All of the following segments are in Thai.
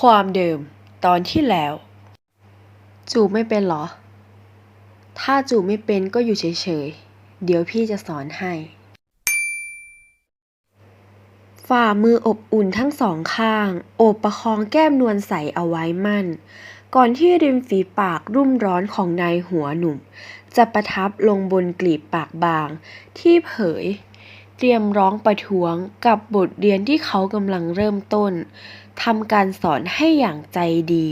ความเดิม ตอนที่แล้ว จูบไม่เป็นเหรอ ถ้าจูบไม่เป็นก็อยู่เฉยๆ เดี๋ยวพี่จะสอนให้ ฝ่ามืออบอุ่นทั้งสองข้าง โอบประคองแก้มนวลใสเอาไว้มั่น ก่อนที่ริมฝีปากรุ่มร้อนของนายหัวหนุ่ม จะประทับลงบนกลีบปากบาง ที่เผย เตรียมร้องประท้วงกับบทเรียนที่เขากำลังเริ่มต้น ทำการสอนให้อย่างใจดี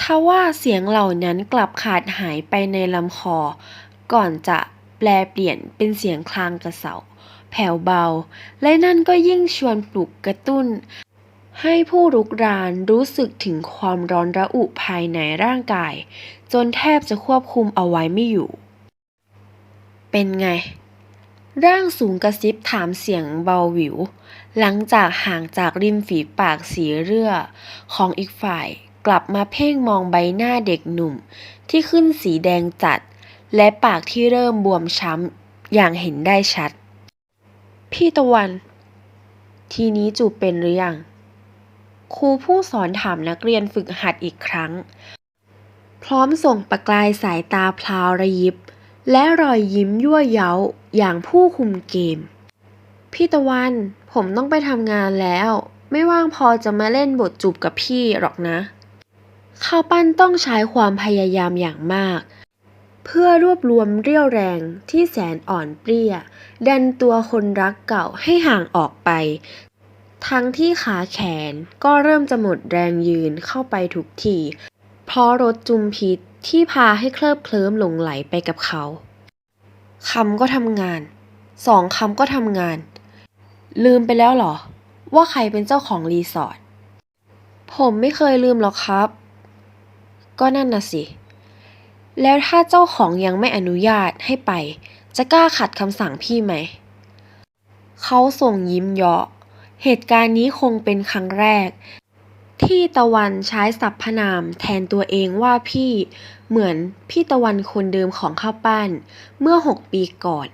ทว่าเสียงเหล่านั้นกลับขาดหายไปในลำคอ ก่อนจะแปลเปลี่ยนเป็นเสียงคลางกระเสาแผ่วเบา และนั่นก็ยิ่งชวนปลุกกระตุ้น ให้ผู้รุกรานรู้สึกถึงความร้อนระอุภายในร่างกาย จนแทบจะควบคุมเอาไว้ไม่อยู่ เป็นไง ร่างสูงกระซิบถามเสียงเบาหวิว หลังจากห่างจากริมฝีปากสีเรือ ของอีกฝ่ายกลับมาเพ่งมองใบหน้าเด็กหนุ่ม ที่ขึ้นสีแดงจัด และปากที่เริ่มบวมช้ำอย่างเห็นได้ชัด พี่ตะวัน ทีนี้จูบเป็นหรือยังครูผู้สอนถามนักเรียนฝึกหัดอีกครั้ง พร้อมส่งประกายสายตาพลาวระยิบ และรอยยิ้มยั่วเย้าอย่างผู้คุมเกม พี่ตะวัน ผมต้องไปทำงานแล้ว ไม่ว่างพอจะมาเล่นบทจูบกับพี่หรอกนะ ข้าวปั้นต้องใช้ความพยายามอย่างมาก เพื่อรวบรวมเรี่ยวแรงที่แสนอ่อนเปรี้ย ดันตัวคนรักเก่าให้ห่างออกไป ทั้งที่ขาแขนก็เริ่มจะหมดแรงยืนเข้าไปทุกทีเพราะรถจุมพิษที่พาให้เคลิบเคลิ้มหลงไหลไปกับเขาคำก็ทำงาน สองคำก็ทำงาน ลืมไปแล้วเหรอ ว่าใครเป็นเจ้าของรีสอร์ท ผมไม่เคยลืมหรอกครับ ก็นั่นน่ะสิ แล้วถ้าเจ้าของยังไม่อนุญาตให้ไป จะกล้าขัดคำสั่งพี่ไหม เขาส่งยิ้มเยาะ เหตุการณ์นี้คงเป็นครั้งแรก ที่ตะวันใช้สรรพนามแทนตัวเองว่าพี่ เหมือนพี่ตะวันคนเดิมของข้าวปั้น เมื่อหกปีก่อน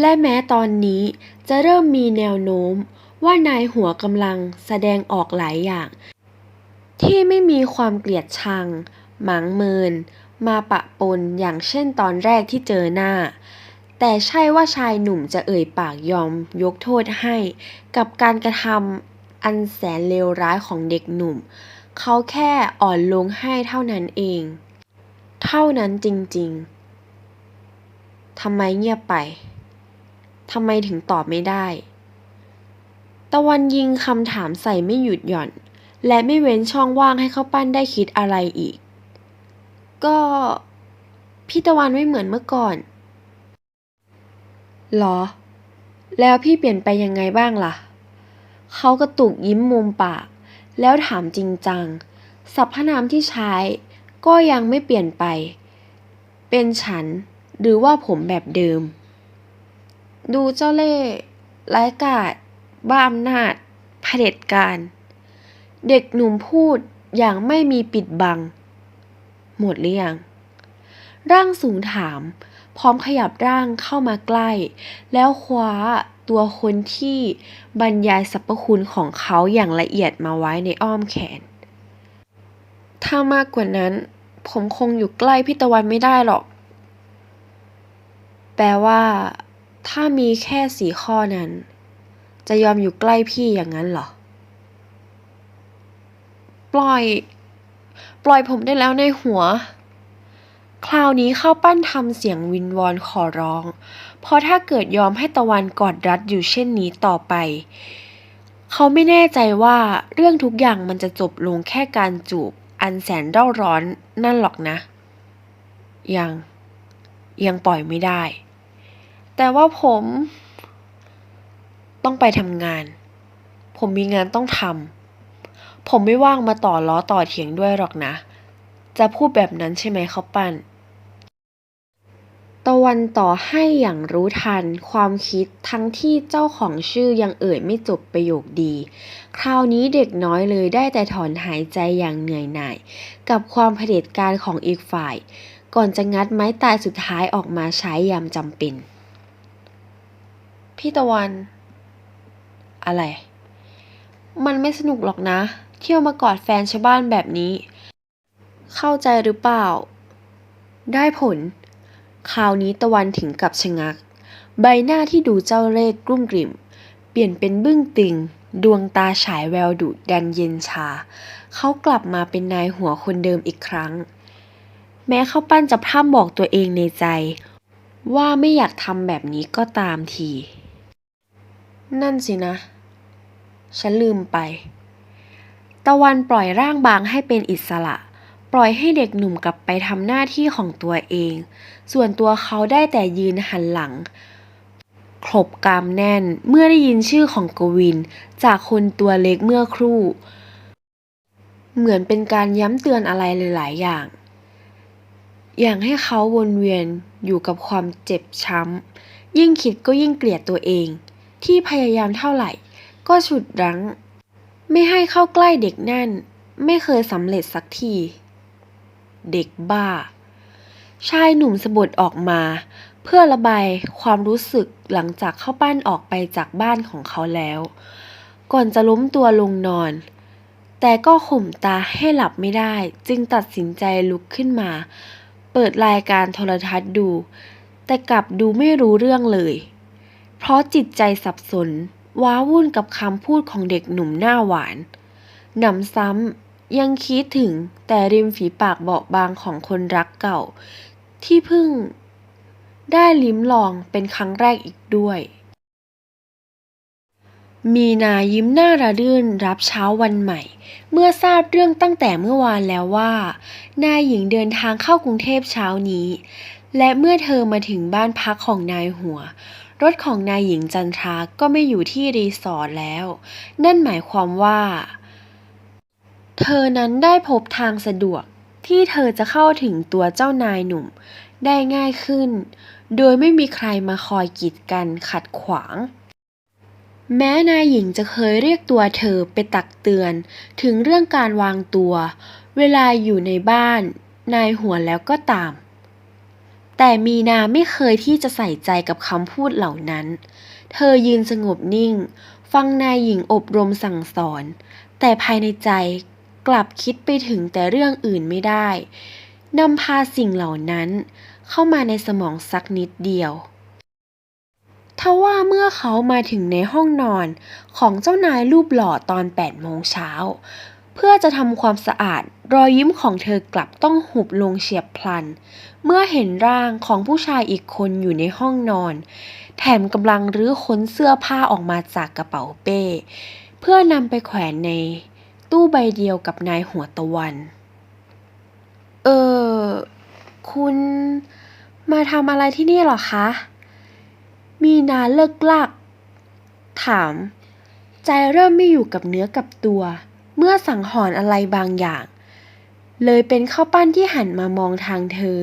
และแม้ตอนนี้จะเริ่มมีแนวโน้มว่านายหัวกำลังแสดงออกหลายอย่าง ที่ไม่มีความเกลียดชัง หมางเมิน มาปะปนอย่างเช่นตอนแรกที่เจอหน้า แต่ใช่ว่าชายหนุ่มจะเอ่ยปากยอมยกโทษให้ กับการกระทำอันแสนเลวร้ายของเด็กหนุ่ม เขาแค่อ่อนลงให้เท่านั้นเอง เท่านั้นจริงๆทำไมเงียบไป ทำไมถึงตอบไม่ได้ ตะวันยิงคำถามใส่ไม่หยุดหย่อน และไม่เว้นช่องว่างให้เขาปั้นได้คิดอะไรอีก ก็พี่ตะวันไม่เหมือนเมื่อก่อน หรอ แล้วพี่เปลี่ยนไปยังไงบ้างล่ะ เขากระตุกยิ้มมุมปาก แล้วถามจริงจังสรรพนามที่ใช้ก็ยังไม่เปลี่ยนไป เป็นฉันหรือว่าผมแบบเดิม ดูเจ้าเล่ห์ร้ายกาจบ้าอำนาจเผด็จการ เด็กหนุ่มพูดอย่างไม่มีปิดบัง หมดหรือยัง ร่างสูงถาม พร้อมขยับร่างเข้ามาใกล้ แล้วคว้าตัวคนที่บรรยายสรรพคุณของเขาอย่างละเอียดมาไว้ในอ้อมแขน ถ้ามากกว่านั้น ผมคงอยู่ใกล้พี่ตะวันไม่ได้หรอก แปลว่า ถ้ามีแค่สี่ข้อนั้น จะยอมอยู่ใกล้พี่อย่างนั้นเหรอ ปล่อย ปล่อยผมได้แล้วในหัว คราวนี้เข้าปั้นทำเสียงวินวอนขอร้อง เพราะถ้าเกิดยอมให้ตะวันกอดรัดอยู่เช่นนี้ต่อไป เขาไม่แน่ใจว่าเรื่องทุกอย่างมันจะจบลงแค่การจูบ อันแสนเร่าร้อนนั่นหรอกนะ ยัง ยังปล่อยไม่ได้ แต่ว่าผมต้องไปทำงาน ผมมีงานต้องทำ ผมไม่ว่างมาต่อล้อต่อเถียงด้วยหรอกนะ จะพูดแบบนั้นใช่ไหมเขาปั้น ตะวันต่อให้อย่างรู้ทันความคิดทั้งที่เจ้าของชื่อยังเอ่ยไม่จบประโยคดี คราวนี้เด็กน้อยเลยได้แต่ถอนหายใจอย่างเหนื่อยหน่าย กับความเผด็จการของอีกฝ่าย ก่อนจะงัดไม้ตายสุดท้ายออกมาใช้ยามจำเป็น พี่ตะวัน อะไร มันไม่สนุกหรอกนะ เที่ยวมากอดแฟนชาวบ้านแบบนี้ เข้าใจหรือเปล่า ได้ผล คราวนี้ตะวันถึงกับชะงัก ใบหน้าที่ดูเจ้าเล่ห์กลุ้มกลิ่ม เปลี่ยนเป็นบึ้งตึง ดวงตาฉายแววดุดันเย็นชา เขากลับมาเป็นนายหัวคนเดิมอีกครั้ง แม้เขาปั้นจะพร่ำบอกตัวเองในใจว่าไม่อยากทำแบบนี้ก็ตามที นั่นสินะ ฉันลืมไป ตะวันปล่อยร่างบางให้เป็นอิสระ ปล่อยให้เด็กหนุ่มกลับไปทำหน้าที่ของตัวเอง ส่วนตัวเขาได้แต่ยืนหันหลังครบกามแน่นเมื่อได้ยินชื่อของกวิน จากคนตัวเล็กเมื่อครู่ เหมือนเป็นการย้ำเตือนอะไรหลาย ๆ อย่าง อย่างให้เขาวนเวียนอยู่กับความเจ็บช้ำ ยิ่งคิดก็ยิ่งเกลียดตัวเอง ที่พยายามเท่าไหร่ ก็ฉุดรั้ง ไม่ให้เข้าใกล้เด็กนั่น ไม่เคยสำเร็จสักที เด็กบ้า ชายหนุ่มสะบดออกมา เพื่อระบายความรู้สึกหลังจากเข้าปั้นออกไปจากบ้านของเขาแล้ว ก่อนจะล้มตัวลงนอน แต่ก็ข่มตาให้หลับไม่ได้ จึงตัดสินใจลุกขึ้นมา เปิดรายการโทรทัศน์ดู แต่กลับดูไม่รู้เรื่องเลย เพราะจิตใจสับสน ว้าวุ่นกับคำพูดของเด็กหนุ่มหน้าหวาน หนำซ้ำยังคิดถึงแต่ริมฝีปากเบาบางของคนรักเก่า ที่เพิ่งได้ลิ้มลองเป็นครั้งแรกอีกด้วย มีนายิ้มหน้าระรื่นรับเช้าวันใหม่ เมื่อทราบเรื่องตั้งแต่เมื่อวานแล้วว่า นายหญิงเดินทางเข้ากรุงเทพเช้านี้ และเมื่อเธอมาถึงบ้านพักของนายหัว รถของนายหญิงจันทราก็ไม่อยู่ที่รีสอร์ทแล้ว นั่นหมายความว่า เธอนั้นได้พบทางสะดวกที่เธอจะเข้าถึงตัวเจ้านายหนุ่มได้ง่ายขึ้น โดยไม่มีใครมาคอยกีดกันขัดขวาง แม้นายหญิงจะเคยเรียกตัวเธอไปตักเตือนถึงเรื่องการวางตัว เวลาอยู่ในบ้าน นายหัวแล้วก็ตาม แต่มีนาไม่เคยที่จะใส่ใจกับคำพูดเหล่านั้น เธอยืนสงบนิ่ง ฟังนายหญิงอบรมสั่งสอน แต่ภายในใจกลับคิดไปถึงแต่เรื่องอื่นไม่ได้นำพาสิ่งเหล่านั้นเข้ามาในสมองสักนิดเดียวทว่าเมื่อเขามาถึงในห้องนอนของเจ้านายรูปหล่อตอน8โมงเช้า เพื่อจะทำความสะอาด รอยยิ้มของเธอกลับต้องหุบลงเฉียบพลัน เมื่อเห็นร่างของผู้ชายอีกคนอยู่ในห้องนอน แถมกำลังรื้อค้นเสื้อผ้าออกมาจากกระเป๋าเป้ เพื่อนำไปแขวนในตู้ใบเดียวกับนายหัวตะวัน เออ คุณมาทำอะไรที่นี่หรอคะ มีนาเลิกลากถาม ใจเริ่มไม่อยู่กับเนื้อกับตัวเเมื่อสังหรณ์อะไรบางอย่าง เลยเป็นข้าวปั้นที่หันมามองทางเธอ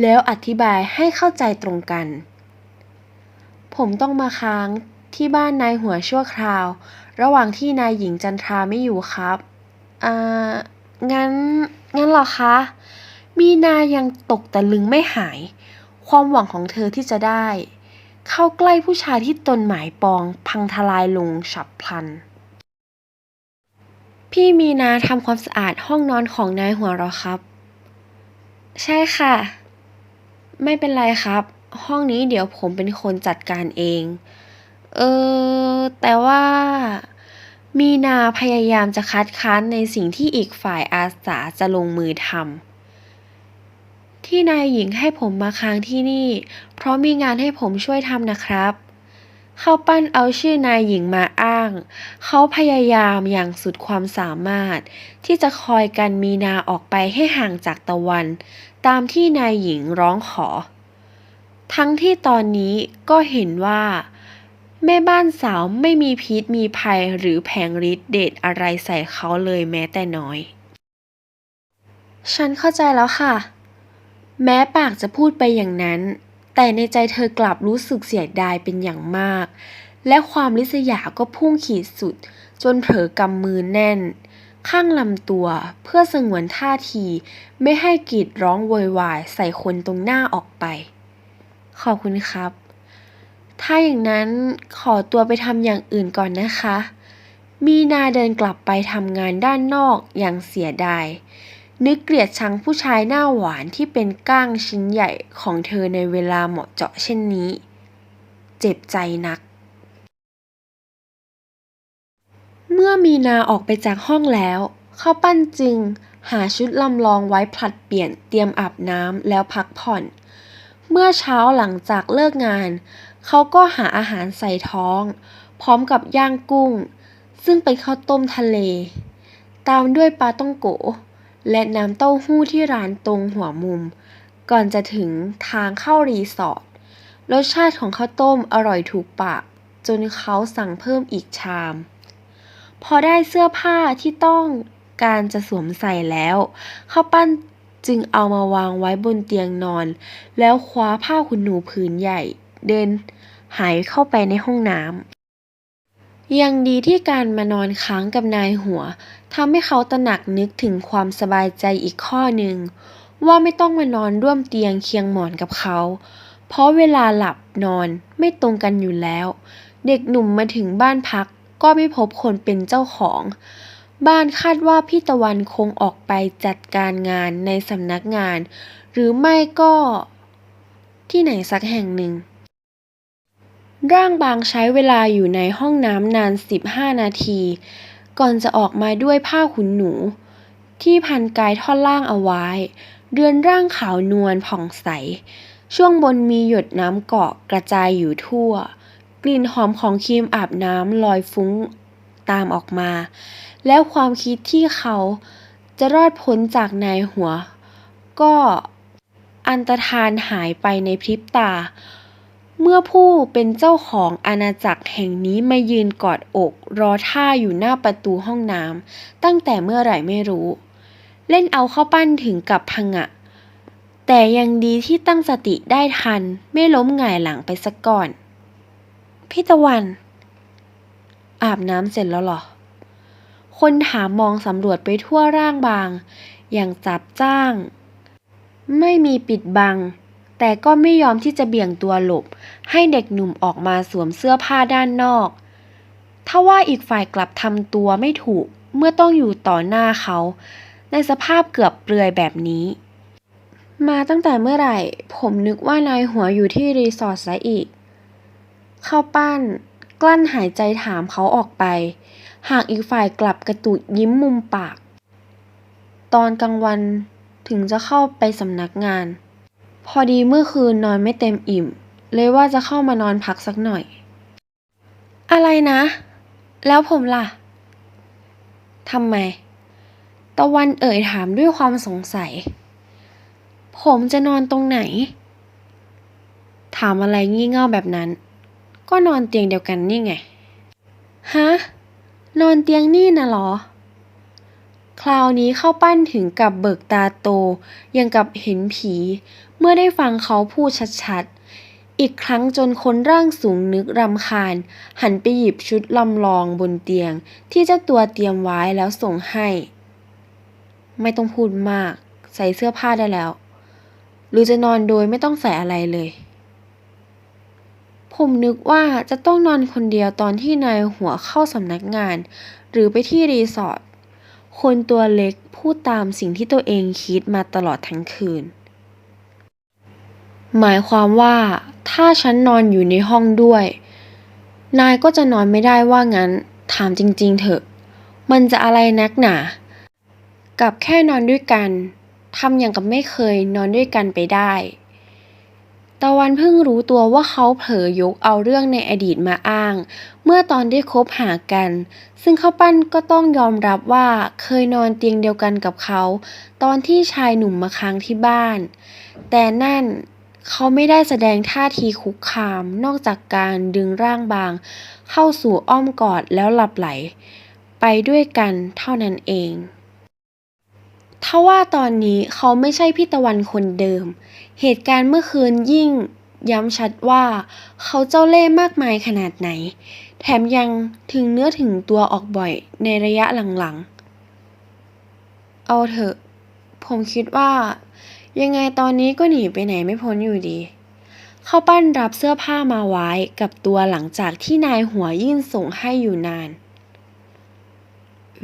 แล้วอธิบายให้เข้าใจตรงกัน ผมต้องมาค้างที่บ้านนายหัวชั่วคราว ระหว่างที่นายหญิงจันทราไม่อยู่ครับอ่างั้น งั้นหรอคะ มีนายังตกตะลึงไม่หาย ความหวังของเธอที่จะได้ เข้าใกล้ผู้ชายที่ตนหมายปองพังทลายลงฉับพลัน พี่มีนาทำความสะอาดห้องนอนของนายหัวเหรอครับ ใช่ค่ะ ไม่เป็นไรครับ ห้องนี้เดี๋ยวผมเป็นคนจัดการเอง เออ แต่ว่า มีนาพยายามจะคัดค้านในสิ่งที่อีกฝ่ายอาสาจะลงมือทำที่นายหญิงให้ผมมาค้างที่นี่ เพราะมีงานให้ผมช่วยทำนะครับ ขาปั้นเอาชื่อนายหญิงมาอ้าง เขาพยายามอย่างสุดความสามารถ ที่จะคอยกันมีนาออกไปให้ห่างจากตะวัน ตามที่นายหญิงร้องขอ ทั้งที่ตอนนี้ก็เห็นว่า แม่บ้านสาวไม่มีพิษมีภัยหรือแผงฤทธิ์เดชอะไรใส่เขาเลยแม้แต่น้อย ฉันเข้าใจแล้วค่ะ แม้ปากจะพูดไปอย่างนั้น แต่ในใจเธอกลับรู้สึกเสียดายเป็นอย่างมาก และความริษยาก็พุ่งขีดสุด จนเผลอกำมือแน่น ข้างลำตัวเพื่อสงวนท่าที ไม่ให้กรีดร้องโวยวายใส่คนตรงหน้าออกไป ขอบคุณครับ ถ้าอย่างนั้นขอตัวไปทำอย่างอื่นก่อนนะคะ มีนาเดินกลับไปทำงานด้านนอกอย่างเสียดาย นึกเกลียดชังผู้ชายหน้าหวานที่เป็นก้างชิ้นใหญ่ของเธอในเวลาเหมาะเจาะเช่นนี้ เจ็บใจนัก เมื่อมีนาออกไปจากห้องแล้วข้าวปั้นจึงหาชุดลำลองไว้ผลัดเปลี่ยนเตรียมอาบน้ำแล้วพักผ่อน เมื่อเช้าหลังจากเลิกงาน เขาก็หาอาหารใส่ท้อง พร้อมกับย่างกุ้ง ซึ่งเป็นข้าวต้มทะเล ตามด้วยปลาต้องโก และน้ำเต้าหู้ที่ร้านตรงหัวมุม ก่อนจะถึงทางเข้ารีสอร์ทรสชาติของข้าวต้มอร่อยถูกปาก จนเขาสั่งเพิ่มอีกชาม พอได้เสื้อผ้าที่ต้องการจะสวมใส่แล้วข้าวปั้นจึงเอามาวางไว้บนเตียงนอน แล้วคว้าผ้าขนหนูผืนใหญ่ เดินหายเข้าไปในห้องน้ำ ยังดีที่การมานอนค้างกับนายหัวทำให้เขาตระหนักนึกถึงความสบายใจอีกข้อหนึ่ง ว่าไม่ต้องมานอนร่วมเตียงเคียงหมอนกับเขา เพราะเวลาหลับนอนไม่ตรงกันอยู่แล้ว เด็กหนุ่มมาถึงบ้านพักก็ไม่พบคนเป็นเจ้าของ บ้านคาดว่าพี่ตะวันคงออกไปจัดการงานในสำนักงาน หรือไม่ก็ที่ไหนสักแห่งหนึ่ง ร่างบางใช้เวลาอยู่ในห้องน้ำนาน15นาที ก่อนจะออกมาด้วยผ้าขุนหนู ที่พันกายท่อนล่างเอาไว้ เรือนร่างขาวนวลผ่องใส ช่วงบนมีหยดน้ำเกาะกระจายอยู่ทั่ว กลิ่นหอมของครีมอาบน้ำลอยฟุ้งตามออกมา แล้วความคิดที่เขาจะรอดพ้นจากนายหัว ก็อันตรธานหายไปในพริบตา เมื่อผู้เป็นเจ้าของอาณาจักรแห่งนี้มายืนกอดอกรอท่าอยู่หน้าประตูห้องน้ำตั้งแต่เมื่อไหร่ไม่รู้ เล่นเอาเข้าปั้นถึงกับพังะ แต่ยังดีที่ตั้งสติได้ทันไม่ล้มหงายหลังไปสักก่อน พี่ตะวัน อาบน้ำเสร็จแล้วหรอ คนถามมองสำรวจไปทั่วร่างบาง อย่างจับจ้าง ไม่มีปิดบัง แต่ก็ไม่ยอมที่จะเบี่ยงตัวหลบ ให้เด็กหนุ่มออกมาสวมเสื้อผ้าด้านนอกถ้าว่าอีกฝ่ายกลับทำตัวไม่ถูกเมื่อต้องอยู่ต่อหน้าเขา ในสภาพเกือบเปลือยแบบนี้ มาตั้งแต่เมื่อไหร่ ผมนึกว่านายหัวอยู่ที่รีสอร์ทซะอีก เข้าปั้น กลั้นหายใจถามเขาออกไป หากอีกฝ่ายกลับกระตุกยิ้มมุมปาก ตอนกลางวันถึงจะเข้าไปสำนักงาน พอดีเมื่อคืนนอนไม่เต็มอิ่ม เลยว่าจะเข้ามานอนพักสักหน่อย อะไรนะ แล้วผมล่ะทำไม ตะวันเอ่ยถามด้วยความสงสัย ผมจะนอนตรงไหน ถามอะไรงี่เง่าแบบนั้น ก็นอนเตียงเดียวกันนี่ไง ฮะ นอนเตียงนี่นะหรอ คราวนี้เข้าปั้นถึงกับเบิกตาโตยังกับเห็นผี เมื่อได้ฟังเขาพูดชัดๆ อีกครั้งจนคนร่างสูงนึกรำคาญ หันไปหยิบชุดลำลองบนเตียง ที่เจ้าตัวเตรียมไว้แล้วส่งให้ ไม่ต้องพูดมาก ใส่เสื้อผ้าได้แล้ว หรือจะนอนโดยไม่ต้องใส่อะไรเลย ผมนึกว่าจะต้องนอนคนเดียวตอนที่นายหัวเข้าสำนักงาน หรือไปที่รีสอร์ทคนตัวเล็กพูดตามสิ่งที่ตัวเองคิดมาตลอดทั้งคืน หมายความว่า ถ้าฉันนอนอยู่ในห้องด้วย นายก็จะนอนไม่ได้ว่างั้น ถามจริงๆเถอะ มันจะอะไรนักหนา กับแค่นอนด้วยกันทำอย่างกับไม่เคยนอนด้วยกันไปได้ ตะวันเพิ่งรู้ตัวว่าเขาเผลอยกเอาเรื่องในอดีตมาอ้าง เมื่อตอนได้คบหากัน ซึ่งข้าวปั้นก็ต้องยอมรับว่าเคยนอนเตียงเดียวกันกับเขา ตอนที่ชายหนุ่มมาค้างที่บ้าน แต่นั่น เขาไม่ได้แสดงท่าทีคุกคามนอกจากการดึงร่างบาง เข้าสู่อ้อมกอดแล้วหลับไหล ไปด้วยกันเท่านั้นเองถ้าว่าตอนนี้เขาไม่ใช่พี่ตะวันคนเดิม เหตุการณ์เมื่อคืนยิ่งย้ำชัดว่า เขาเจ้าเล่ห์มากมายขนาดไหน แถมยังถึงเนื้อถึงตัวออกบ่อยในระยะหลังๆ เอาเถอะ ผมคิดว่า ยังไงตอนนี้ก็หนีไปไหนไม่พ้นอยู่ดี เขาปั้นรับเสื้อผ้ามาไว้กับตัวหลังจากที่นายหัวยื่นส่งให้อยู่นาน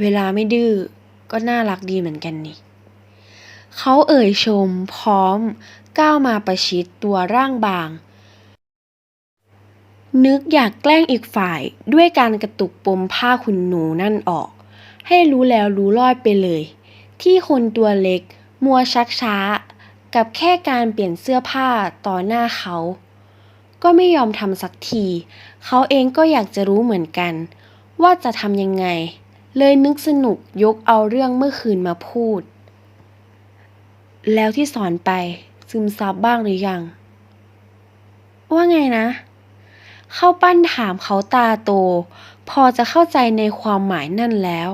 เวลาไม่ดื้อก็น่ารักดีเหมือนกันนี่ เขาเอ่ยชมพร้อมก้าวมาประชิดตัวร่างบาง นึกอยากแกล้งอีกฝ่ายด้วยการกระตุกปมผ้าขุนหนูนั่นออก ให้รู้แล้วรู้รอดไปเลย ที่คนตัวเล็กมัวชักช้า กับแค่การเปลี่ยนเสื้อผ้าต่อหน้าเขา ก็ไม่ยอมทำสักที เขาเองก็อยากจะรู้เหมือนกัน ว่าจะทำยังไง เลยนึกสนุกยกเอาเรื่องเมื่อคืนมาพูด แล้วที่สอนไปซึมซับบ้างหรือยัง ว่าไงนะ เข้าปั้นถามเขาตาโต พอจะเข้าใจในความหมายนั่นแล้ว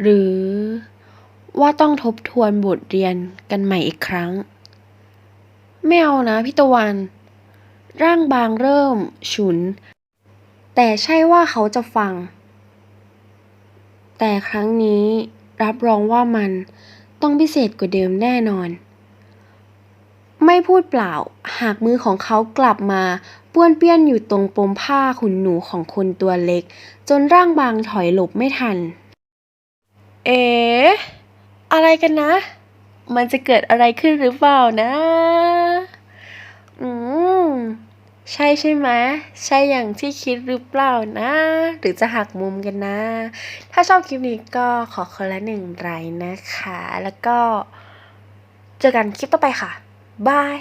หรือ ว่าต้องทบทวนบทเรียนกันใหม่อีกครั้ง ไม่เอานะพี่ตะวัน ร่างบางเริ่ม ฉุน แต่ใช่ว่าเขาจะฟัง แต่ครั้งนี้รับรองว่ามันต้องพิเศษกว่าเดิมแน่นอน ไม่พูดเปล่า หากมือของเขากลับมาป้วนเปี้ยนอยู่ตรงปมผ้าขุนหนูของคนตัวเล็ก จนร่างบางถอยหลบไม่ทัน เอ๋ อะไรกันนะ มันจะเกิดอะไรขึ้นหรือเปล่านะ อืม ใช่ใช่ไหม ใช่อย่างที่คิดหรือเปล่านะ หรือจะหักมุมกันนะ ถ้าชอบคลิปนี้ก็ขอคนละหนึ่งไลค์นะคะ แล้วก็ เจอกันคลิปต่อไปค่ะ บาย